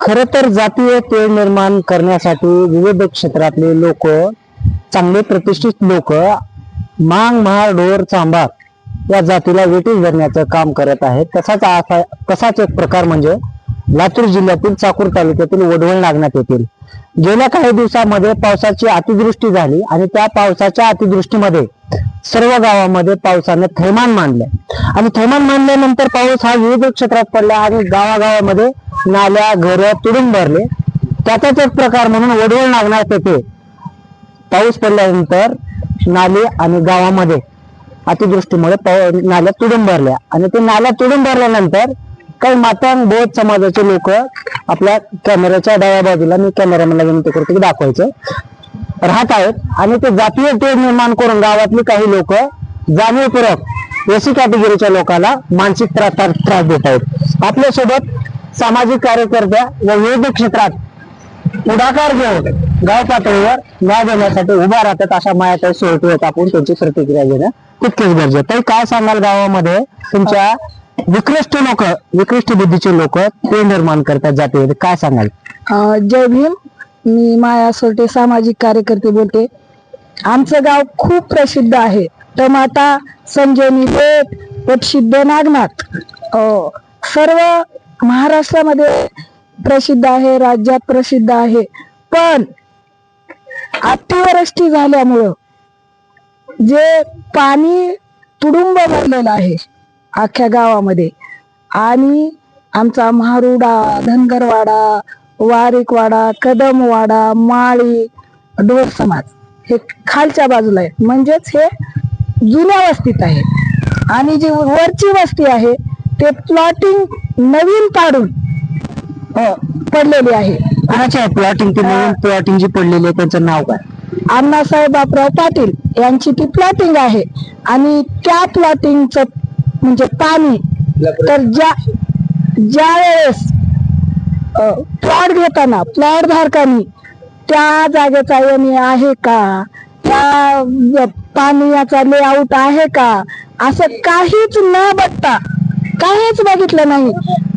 खर तर जातीय तेळ निर्माण करण्यासाठी विविध क्षेत्रातले लोक चांगले प्रतिष्ठित लोक मांग महार डोर चांभार या जातीला वेटीस धरण्याचं काम करत आहेत. तसाच असा- तसाच एक प्रकार म्हणजे लातूर जिल्ह्यातील चाकूर तालुक्यातील वडवळ नागनाथ येथील. गेल्या काही दिवसामध्ये पावसाची अतिवृष्टी झाली आणि त्या पावसाच्या अतिवृष्टीमध्ये सर्व गावामध्ये पावसाने थैमान मानले आणि थैमान मानल्यानंतर पाऊस हा विविध क्षेत्रात पडला आणि गावागावामध्ये नाल्या घर तुडून भरले. त्याचाच एक प्रकार म्हणून वडवळ नागनाथ येथे पाऊस पडल्यानंतर नाले आणि गावामध्ये अतिवृष्टीमुळे पाव- नाल्या तुडून भरल्या. आणि ते नाल्या तुडून भरल्यानंतर काही मातांग बौद्ध समाजाचे लोक आपल्या कॅमेऱ्याच्या डाव्या बाजूला मी कॅमेरामॅनला विनंती करतो की दाखवायचं. राहत आहेत. आणि ते जातीय तेढ निर्माण करून गावातली काही लोक जाणीवपूर्वक एसी कॅटेगरीच्या लोकांना मानसिक त्रास त्रास देत आहेत. आपल्यासोबत सामाजिक कार्यकर्त्या व विविध क्षेत्रात पुढाकार घेऊन गाव पातळीवर न्याय देण्यासाठी उभा राहतात अशा मायाताई सोयटी आहेत आपण. त्यांची प्रतिक्रिया घेणं तितकेच गरजेचं आहे. काय सांगाल गावामध्ये तुमच्या विकृष्ट लोक विकृष्ट बुद्धीचे लोक ते निर्माण करतात जाते काय सांगाल? जय भीम. मी माया सोटे सामाजिक कार्यकर्ते बोलते. आमचं गाव खूप प्रसिद्ध आहे. टमाटा संजयनी बेट प्रसिद्ध नागनाथ. अं, सर्व महाराष्ट्रामध्ये प्रसिद्ध आहे राज्यात प्रसिद्ध आहे. पण अतिवृष्टी झाल्यामुळं जे पाणी तुडुंब भरलेलं आहे अख्ख्या गावामध्ये. आणि आमचा महारुडा धनगरवाडा वारिकवाडा कदमवाडा माळी ढोर समाज हे खालच्या बाजूला आहे म्हणजेच हे जुन्या वस्तीत आहे. आणि जी वरची वस्ती आहे ते प्लॉटिंग नवीन अ, पडलेली आहे. अच्छा प्लॉटिंग ती नवीन प्लॉटिंग जी पडलेली आहे त्यांचं नाव काय? अण्णासाहेब बापराव पाटील यांची ती प्लॉटिंग आहे. आणि त्या प्लॉटिंगचं म्हणजे पाणी. तर ज्या ज्या वेळेस प्लॉट घेताना प्लॉट धारकांनी त्या जागेचा एम आहे का? त्या पाण्याचा लेआउट आहे का? असं काहीच न बघता काहीच बघितलं नाही.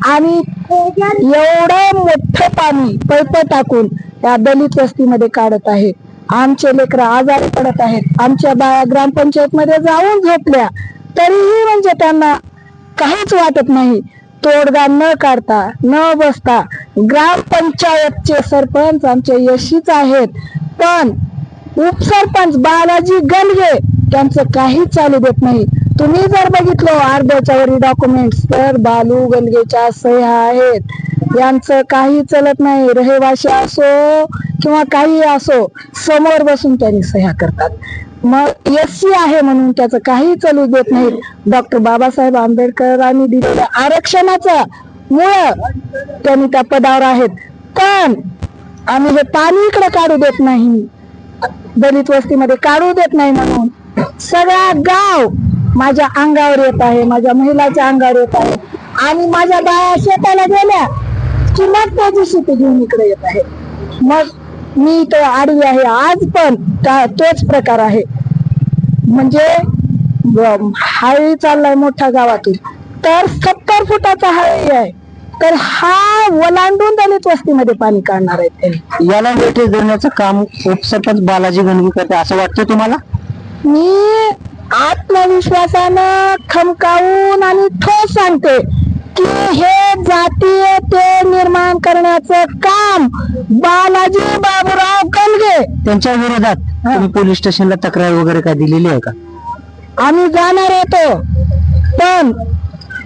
आणि एवढं मोठं पाणी पैप टाकून त्या दलित वस्तीमध्ये काढत आहे. आमचे लेकर आजारी पडत आहेत. आमच्या बाया ग्रामपंचायत मध्ये जाऊन झोपल्या. तरीही म्हणजे त्यांना काहीच वाटत नाही. तोडगा न काढता न बसता ग्रामपंचायतचे सरपंच आमचे यशीच आहेत. पण उपसरपंच बालाजी गंडगे त्यांचं काही चालू देत नाही. तुम्ही जर बघितलं अर्ध्याच्या वरी डॉक्युमेंट्स तर बालू गंडगेच्या सह्या आहेत. यांचं काही चलत नाही. रहिवाशी असो किंवा काही असो समोर बसून त्यांनी सह्या करतात. मग एस सी आहे म्हणून त्याचं काही चालू देत नाहीत डॉक्टर बाबासाहेब आंबेडकरांनी दिलेल्या आरक्षणाचा मुळ त्यांनी त्या पदावर आहेत. पण आम्ही हे पाणी इकडे काढू देत नाही. दलित वस्तीमध्ये काढू देत नाही म्हणून सगळा गाव माझ्या अंगावर येत आहे. माझ्या महिलाच्या अंगावर येत आहे. आणि माझ्या बाया शेताला गेल्या की मग त्याची शेती घेऊन इकडे येत आहे. मग मी तो आडवी आहे. आज पण तोच प्रकार आहे. म्हणजे हाळी चाललाय मोठ्या गावातून. तर सत्तर फुटाचा हाळी आहे. तर हा ओलांडून दलित वस्तीमध्ये पाणी काढणार त्यांनी. याला वेटेज देण्याचं काम उपसरपंच बालाजी गणगी करते असं वाटतं तुम्हाला? मी आत्मविश्वासानं खमकावून आणि ठोस सांगते. की हे जातीय ते निर्माण करण्याचं काम बालाजी बाबूराव गणगे त्यांच्या विरोधात तुम्ही पोलीस स्टेशनला तक्रार वगैरे काय दिलेली आहे का? आम्ही जाणार होतो पण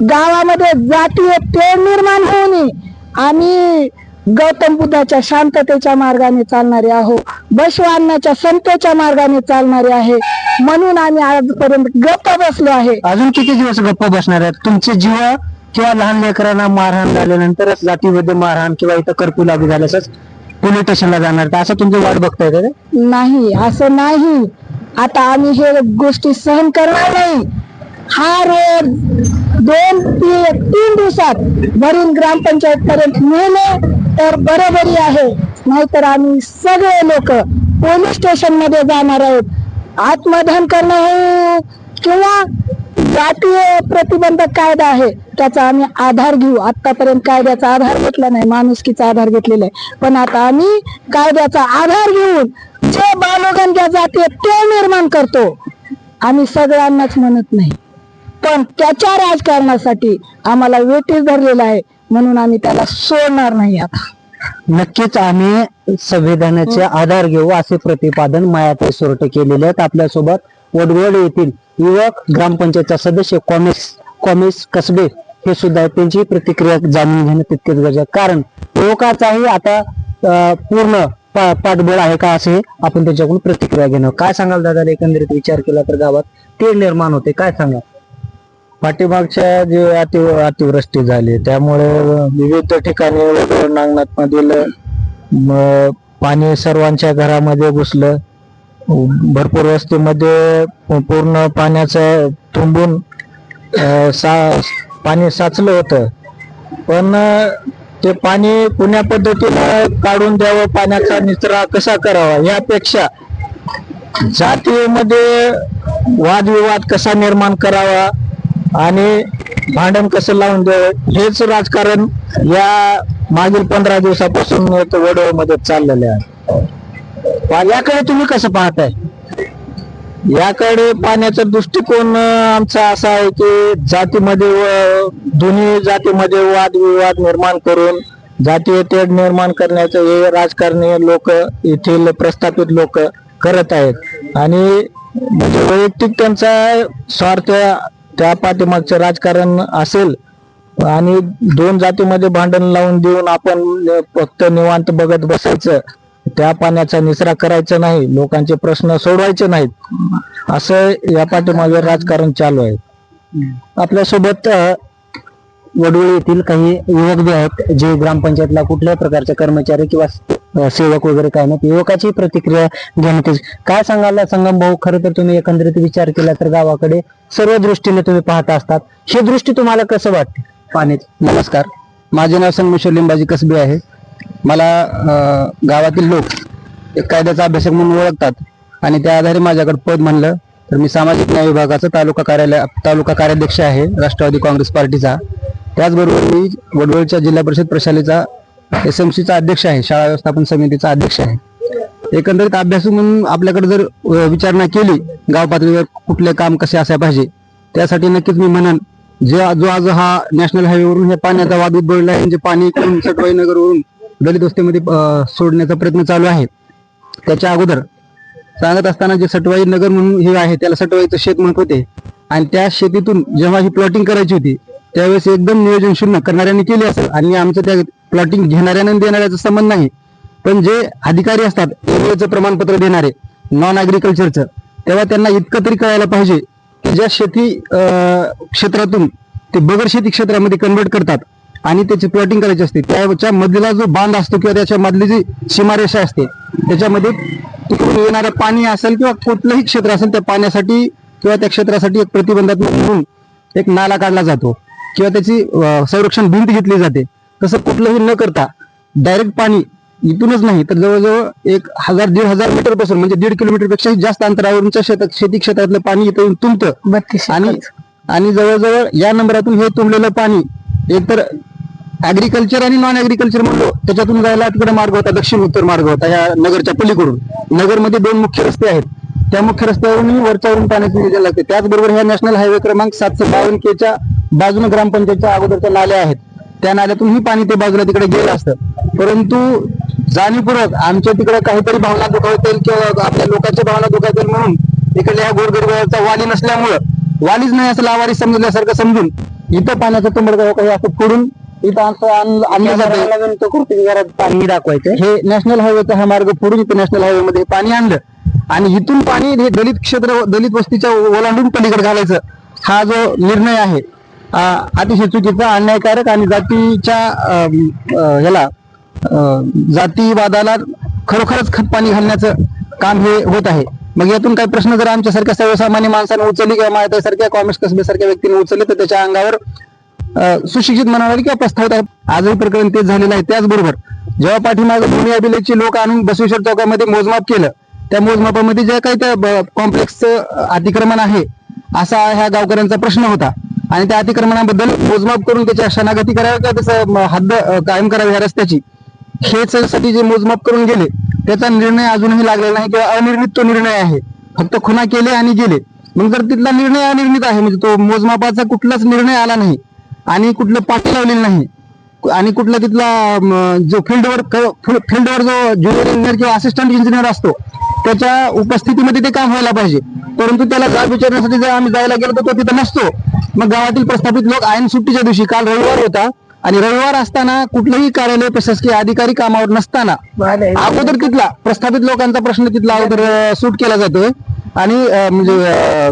गावामध्ये जातीय तेढ निर्माण होऊ नये आम्ही गौतम बुद्धाच्या शांततेच्या मार्गाने चालणारे आहो बसवांनाच्या समतेच्या मार्गाने चालणारे आहे. म्हणून आम्ही आजपर्यंत गप्प बसलो आहे. अजून किती दिवस गप्प बसणार आहेत? तुमचे जीव किंवा लहान लेकरांना मारहाण झाल्यानंतरच जातीमध्ये मारहाण किंवा इथं कर्फ्यू लागू झाल्यासच पोलीस स्टेशनला जाणार. तर असं तुमची वाट बघताय का ते? नाही असं नाही. आता आम्ही हे गोष्टी सहन करणार नाही. हा रोड दोन ती- तीन दिवसात भरून ग्रामपंचायत पर्यंत नेले तर बरोबरी आहे. नाहीतर आम्ही सगळे लोक पोलीस स्टेशनमध्ये जाणार आहोत. आत्मदहन करणं हे किंवा जातीय प्रतिबंधक कायदा आहे. त्याचा आम्ही आधार घेऊ. आतापर्यंत कायद्याचा आधार घेतला नाही माणुसकीचा आधार घेतलेला आहे. पण आता आम्ही कायद्याचा आधार घेऊन जे बालोगंग्या जाते तो ते निर्माण करतो. आम्ही सगळ्यांनाच म्हणत नाही. पण त्याच्या राजकारणासाठी आम्हाला वेटीस धरलेला आहे म्हणून आम्ही त्याला सोडणार नाही आता. नक्कीच आम्ही संविधानाचे आधार घेऊ असे प्रतिपादन मायाताई सोरटे केलेले आहेत आपल्यासोबत. वडवड येथील युवक ग्रामपंचायतचा सदस्य कॉमेस कॉमेस कसबे हे सुद्धा त्यांची प्रतिक्रिया जाणून घेणं तितकेच गरजेचं कारण युवकाचाही आता पूर्ण पाठबळ आहे का असे आपण त्याच्याकडून प्रतिक्रिया घेणं. काय सांगाल दादा? एकंदरीत विचार केला तर गावात ते निर्माण होते. काय सांगाल? पाठीमागच्या जे अति अतिवृष्टी झाली त्यामुळे विविध ठिकाणी नांगणात मधील पाणी सर्वांच्या घरामध्ये घुसलं. भरपूर वस्तीमध्ये पूर्ण पाण्याचं तुंबून सा पाणी साचलं होतं. पण ते पाणी पुण्या पद्धतीनं काढून द्यावं पाण्याचा निचरा कसा करावा यापेक्षा जातीमध्ये वादविवाद कसा निर्माण करावा आणि भांडण कसं लावून द्यावं हेच राजकारण या मागील पंधरा दिवसापासून वडोळमध्ये चाललेलं आहे. याकडे तुम्ही कसं पाहताय? याकडे पाण्याचा दृष्टिकोन आमचा असा आहे की जातीमध्ये व- दोन्ही जातीमध्ये वादविवाद निर्माण करून जातीय तेढ निर्माण करण्याचं हे राजकारणी लोक येथील प्रस्थापित लोक करत आहेत. आणि म्हणजे वैयक्तिक त्यांचा स्वार्थ त्या पाठीमागचं राजकारण असेल आणि दोन जातीमध्ये भांडण लावून देऊन आपण फक्त निवांत बघत बसायचं त्या पाण्याचा निचरा करायचा नाही लोकांचे प्रश्न सोडवायचे नाहीत. असं या पाठीमागे राजकारण चालू आहे. आपल्यासोबत अ, येथील काही युवक जे आहेत जे ग्रामपंचायतला कुठल्याही प्रकारचे कर्मचारी किंवा सेवक वगैरे काय नाही युवकाची प्रतिक्रिया घेण्यात काय सांगाल संगम भाऊ? खरं तर तुम्ही एकंदरीत विचार केला तर गावाकडे सर्व दृष्टीने तुम्ही पाहत असतात. ही दृष्टी तुम्हाला कसं वाटते? पाणी नमस्कार. माझे नाव संगमेश्वर लिंबाजी कसबे आहे. मला गावातील लोक एक कायद्याचा अभ्यासक म्हणून ओळखतात आणि त्या आधारे माझ्याकडे पद म्हणलं तर मी सामाजिक न्याय विभागाचा तालुका कार्यालय तालुका कार्याध्यक्ष आहे राष्ट्रवादी काँग्रेस पार्टीचा. त्याचबरोबर मी वडवळच्या जिल्हा परिषद प्रशालेचा एस एम सीचा अध्यक्ष आहे शाळा व्यवस्थापन समितीचा अध्यक्ष आहे. एकंदरीत अभ्यासू म्हणून आपल्याकडे जर विचारणा केली गाव पातळीवर कुठले काम कसे असायला पाहिजे त्यासाठी नक्कीच मी म्हणन जे जो आज हा नॅशनल हायवेवरून हे पाण्याचा वाद उद्भवला आहे जे पाणी इकडून सटवाई नगरवरून दलित वस्तीमध्ये सोडण्याचा प्रयत्न चालू आहे. त्याच्या अगोदर सांगत असताना जे सटवाई नगर म्हणून हे आहे त्याला सटवाईचं शेत म्हणत होते. आणि त्या शेतीतून जेव्हा ही प्लॉटिंग करायची होती त्यावेळेस एकदम नियोजन शून्य करणाऱ्यांनी केली असेल. आणि आमचं त्या प्लॉटिंग घेणाऱ्याने देणाऱ्याचा संबंध नाही. पण जे अधिकारी असतात एरियाचं प्रमाणपत्र देणारे नॉन अग्रिकल्चरचं तेव्हा त्यांना इतकं तरी कळायला पाहिजे की ज्या शेती अं, क्षेत्रातून ते बगर शेती क्षेत्रामध्ये कन्वर्ट करतात आणि त्याची प्लॉटिंग करायची असते. त्याच्या मधला जो बांध असतो किंवा त्याच्या मधली जी सीमारेषा असते त्याच्यामध्ये तिकडून येणारं पाणी असेल किंवा कुठलंही क्षेत्र असेल त्या पाण्यासाठी किंवा त्या क्षेत्रासाठी एक प्रतिबंधात्मक म्हणून एक नाला काढला जातो. किंवा त्याची संरक्षण भिंत घेतली जाते. तसं कुठलंही न करता डायरेक्ट पाणी इथूनच नाही तर जवळजवळ एक हजार दीड हजार मीटरपासून म्हणजे दीड किलोमीटर पेक्षाही जास्त अंतरावरच्या शेतात शेती क्षेत्रातलं पाणी इथं तुंबतं. आणि आणि जवळजवळ या नंबरातून हे तुंबलेलं पाणी एकतर ऍग्रिकल्चर आणि नॉन ऍग्रिकल्चर म्हणलो त्याच्यातून जायला तिकडे मार्ग होता दक्षिण उत्तर मार्ग होता या नगरच्या पलीकडून. नगरमध्ये दोन मुख्य रस्ते आहेत. त्या मुख्य रस्त्यावरून वरच्यावरून पाण्याची नियोजन लागते. त्याचबरोबर ह्या नॅशनल हायवे क्रमांक सातशे बावन्न केच्या बाजूने ग्रामपंचायतच्या अगोदरच्या नाल्या आहेत. त्या नाल्यातूनही पाणी ते बाजूला तिकडे गेलं असतं. परंतु जाणीवपूर्वक आमच्या तिकडे काहीतरी भावना दुखावतील किंवा आपल्या लोकांच्या भावना दुखावतील म्हणून इकडल्या ह्या गोरगरिबाचा वाली नसल्यामुळं वालीच नाही असं लावारी समजल्यासारखं समजून इथं पाण्याचा तुंबडगाव काही असं फोडून इथं घरात पाणी दाखवायचंय हे नॅशनल हायवेचा हा मार्ग इथं नॅशनल हायवे मध्ये पाणी आणलं. आणि इथून पाणी हे दलित क्षेत्र दलित वस्तीच्या ओलांडून पलीकडे घालायचं. हा जो निर्णय आहे अतिशय चुकीचा अन्यायकारक आणि जातीच्या ह्याला जातीवादाला खरोखरच खत पाणी घालण्याचं काम हे होत आहे. मग यातून काही प्रश्न जर आमच्यासारख्या सर्वसामान्य माणसाने उचलली किंवा माझ्यासारख्या कॉमेर्स कसबेसारख्या व्यक्तीने उचलले तर त्याच्या अंगावर सुशिक्षित म्हणाले किंवा पस्तावत आहे आजही प्रकरण तेच झालेलं आहे. त्याचबरोबर जेव्हा पाठीमागे भूमी अभिलेखची लोक आणून बसवेश्वर चौकामध्ये मोजमाप केलं त्या मोजमापामध्ये जे काही त्या कॉम्प्लेक्सचं अतिक्रमण आहे असा ह्या गावकऱ्यांचा प्रश्न होता. आणि त्या अतिक्रमणाबद्दल मोजमाप करून त्याच्या शनागती करावी का त्याचा हद्द कायम करावी ह्या रस्त्याची. हेच साठी जे मोजमाप करून गेले त्याचा निर्णय अजूनही लागलेला नाही किंवा अनिर्णित तो निर्णय आहे. फक्त खुना केले आणि गेले. मग जर तिथला निर्णय अनिर्णित आहे म्हणजे तो मोजमापाचा कुठलाच निर्णय आला नाही आणि कुठलं पाठी लावलेलं नाही. आणि कुठला तिथला जो फील्डवर फील्डवर जो ज्युनियर इंजिनियर किंवा असिस्टंट इंजिनियर असतो त्याच्या उपस्थितीमध्ये ते काम व्हायला पाहिजे. परंतु त्याला जाब विचारण्यासाठी जर आम्ही जायला गेलो तर तो तिथं नसतो. मग गावातील प्रस्थापित लोक ऐन सुट्टीच्या दिवशी काल रविवार होता आणि रविवार असताना कुठलंही कार्यालय प्रशासकीय अधिकारी कामावर नसताना अगोदर तिथला प्रस्थापित लोकांचा प्रश्न तिथला अगोदर सूट केला जातोय. आणि म्हणजे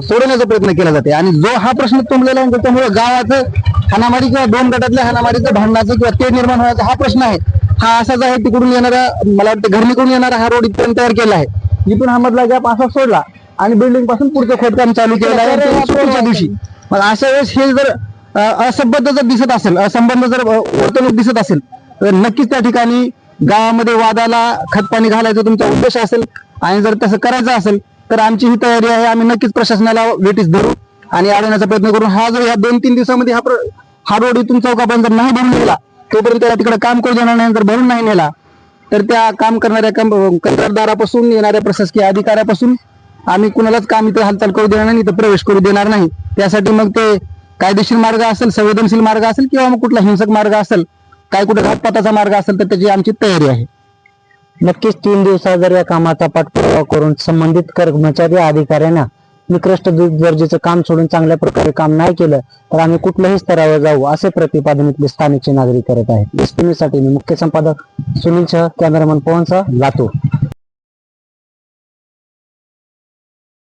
सोडवण्याचा प्रयत्न केला जाते. आणि जो हा प्रश्न तुंबलेला आहे त्याच्यामुळे गावाचं हानामारी किंवा दोन गटातल्या हाणामारीचं भांडणाचं किंवा ते निर्माण होण्याचा हा प्रश्न आहे. हा असाच आहे तिकडून येणारा मला वाटतं घरणीकडून येणारा हा रोड इथपर्यंत तयार केला आहे. जिथून हा मधला गॅप असा सोडला आणि बिल्डिंगपासून पुढचं खोदकाम चालू केलं आहे. दिवशी. मग अशा वेळेस हे जर असंबद्ध जर दिसत असेल असंबंध जर वर्तणूक दिसत असेल तर नक्कीच त्या ठिकाणी गावामध्ये वादाला खतपाणी घालायचं तुमचा उद्देश असेल. आणि जर तसं करायचं असेल तर आमची ही तयारी आहे. आम्ही नक्कीच प्रशासनाला वेटीस धरू आणि अडवण्याचा प्रयत्न करू. हा जर या दोन तीन दिवसामध्ये हा प्र- हा रोड इथून चौकापर्यंत जर नाही भरून नेला तोपर्यंत त्याला तिकडे काम करू देणार नाही जर भरून नाही नेला तर त्या काम करणाऱ्या कं- कंत्राटदारापासून येणाऱ्या प्रशासकीय अधिकाऱ्यापासून आम्ही कुणालाच काम इथे हालचाल करू देणार नाही इथं प्रवेश करू देणार नाही. त्यासाठी मग ते कायदेशीर मार्ग असेल संवेदनशील मार्ग असेल किंवा मग कुठला हिंसक मार्ग असेल काय कुठे घातपाताचा मार्ग असेल तर त्याची आमची तयारी आहे. नक्कीच तीन दिवसात जर या कामाचा पाठपुरावा करून संबंधित कर्मचारी अधिकाऱ्यांना निकृष्ट दर्जेचं काम सोडून चांगल्या प्रकारे काम नाही केलं तर आम्ही कुठल्याही स्तरावर जाऊ असे प्रतिपादन इथले स्थानिकचे नागरिक करत आहेत. मुख्य संपादक सुनील शह कॅमेरामन पवन शह लातूर.